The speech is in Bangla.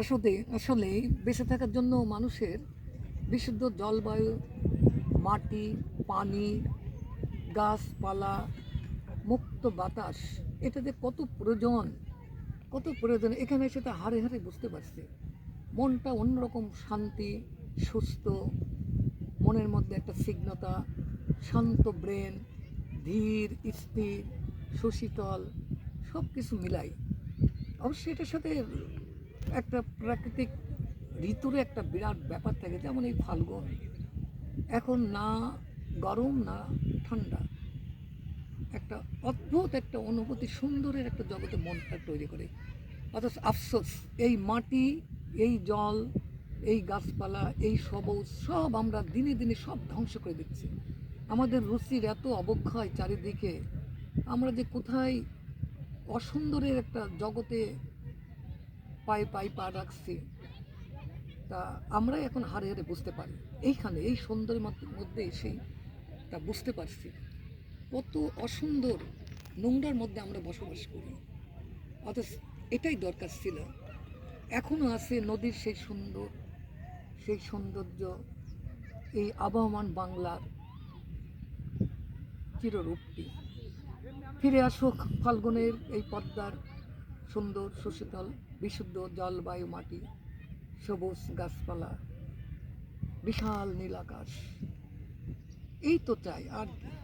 আসলে আসলে বেঁচে থাকার জন্য মানুষের বিশুদ্ধ জলবায়ু, মাটি, পানি, গাছপালা, মুক্ত বাতাস, এটা যে কত প্রয়োজন কত প্রয়োজন, এখানে সেটা হারে হারে বুঝতে পারছি। মনটা অন্যরকম শান্তি, সুস্থ, মনের মধ্যে একটা সিগ্নতা, শান্ত ব্রেন, ধীর, স্থির, সুশীতল সব কিছু মিলাই। অবশ্যই এটার সাথে একটা প্রাকৃতিক ঋতুর একটা বিরাট ব্যাপার থাকে, যেমন এই ফাল্গুন। এখন না গরম, না ঠান্ডা। একটা অদ্ভুত একটা অনুভূতি, সুন্দরের একটা জগতে মনটা তৈরি করে। অথচ আফসোস, এই মাটি, এই জল, এই গাছপালা, এই সবুজ, সব আমরা দিনে দিনে সব ধ্বংস করে দিচ্ছি। আমাদের রুচির এত অবক্ষয় চারিদিকে। আমরা যে কোথায় অসুন্দরের একটা জগতে পায়ে পায়ে পা রাখছি। তা আমরাই এখন হারে হারে বুঝতে পারি। এইখানে, এই সুন্দরের মধ্যে এসেই তা বুঝতে পারছি। কত অসুন্দর নোংরার মধ্যে আমরা বসবাস করি। অথচ এটাই দরকার ছিল। এখনও আছে নদীর সেই সুন্দর, সেই সৌন্দর্য, এই আবহমান বাংলার চিররূপটি। ফিরে আসুক ফাল্গুনের এই পদ্মার সুন্দর সুশীতল, বিশুদ্ধ জলবায়ু মাটি, সবুজ গাছপালা, বিশাল নীল আকাশ। এই তো চাই আর কি।